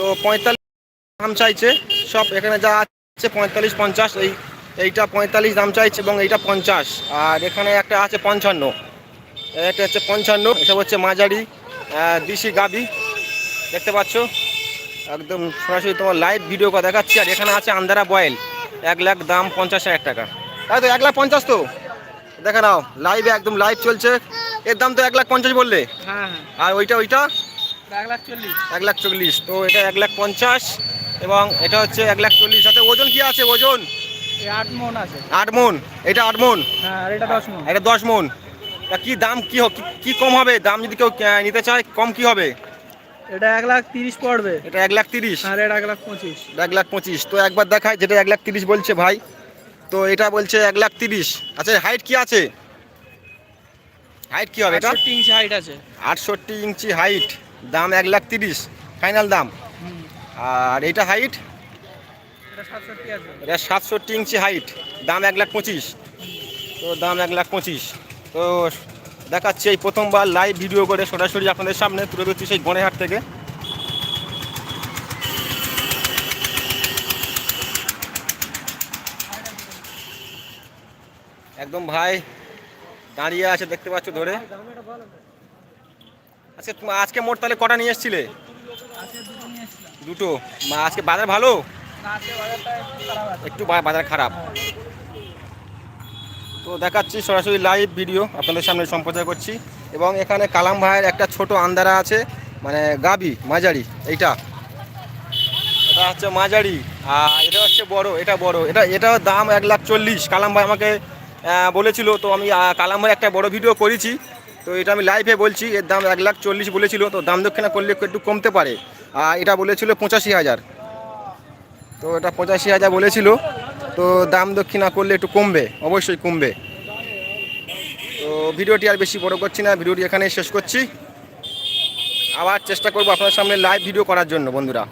তো পঁয়তাল্লিশ দাম চাইছে। সব এখানে যা আছে পঁয়তাল্লিশ পঞ্চাশ এই এইটা পঁয়তাল্লিশ দাম চাইছে এবং এইটা পঞ্চাশ। আর এখানে একটা আছে পঞ্চান্ন। এটা হচ্ছে পঞ্চান্ন এসব হচ্ছে মাঝারি দিশি গাবি। দেখতে পাচ্ছ? একদম সরাসরি তোমার লাইভ ভিডিও করে দেখাচ্ছি। আর এখানে আছে আন্দারা বয়েল। এক লাখ দাম পঞ্চাশ হাজার টাকা। তাই তো এক লাখ পঞ্চাশ তো? দেখে নাও লাইভে একদম লাইভ চলছে। এর দাম তো এক লাখ পঞ্চাশ বললে? হ্যাঁ। আর ওইটা ওইটা? এক লাখ চল্লিশ তো এটা এক লাখ পঞ্চাশ এবং এটা হচ্ছে এক লাখ চল্লিশ সাথে ওজন কি আছে ওজন আট মন মন এটা আট মন হ্যাঁ আর এটা দশ মন মন তা কি দাম কি কি- কম হবে দাম যদি কেউ নিতে চায় কম কি হবে এটা এক লাখ তিরিশ পড়বে এটা এক লাখ তিরিশ আর এটা এক লাখ পঁচিশ এক লাখ পঁচিশ তো একবার দেখায় যেটা এক লাখ তিরিশ বলছে ভাই তো এটা বলছে এক লাখ তিরিশ আচ্ছা হাইট কি আছে হাইট কি হবে এটা ইঞ্চি হাইট আছে আটষট্টি ইঞ্চি হাইট দাম এক লাখ তিরিশ, ফাইনাল দাম। আর হাইট এটা সাতষট্টি এটা সাতষট্টি ইঞ্চি হাইট, দাম এক লাখ পঁচিশ। তো দাম এক লাখ পঁচিশ। তো দেখাচ্ছি এই প্রথমবার লাইভ ভিডিও করে সরাসরি আপনাদের সামনে তুলে ধরছি সেই গণেহাট থেকে। একদম ভাই, দাঁড়িয়ে আছে, দেখতে পাচ্ছ ধরে। তোমা- আজকে মোট তাহলে কটা নিয়ে এসেছিলে? দুটো। আজকে বাজার ভালো? আজকে একটু বাজার খারাপ। তো দেখাচ্ছি সরাসরি লাইভ ভিডিও আপনাদের সামনে সম্প্রচার করছি। এবং এখানে কালাম ভাইয়ের একটা ছোট আন্দারা আছে মানে গাবি, মাঝারি, এইটা। এটা হচ্ছে মাঝারি, আর এটা হচ্ছে বড়, এটা বড়। এটা এটার দাম এক লাখ চল্লিশ। কালাম ভাই আমাকে বলেছিল, তো আমি কালাম ভাই একটা বড় ভিডিও করেছি। তো এটা আমি লাইভে বলছি, এর দাম এক লাখ চল্লিশ বলেছিল, তো দাম দক্ষিণা করলে একটু কমতে পারে। আর এটা বলেছিল পঁচাশি হাজার। তো এটা পঁচাশি হাজার বলেছিল, তো দাম দক্ষিণা করলে একটু কমবে, অবশ্যই কমবে। তো ভিডিওটি আর বেশি বড় করছি না, ভিডিওটি এখানেই শেষ করছি। আবার চেষ্টা করব আপনার সামনে লাইভ ভিডিও করার জন্য, বন্ধুরা।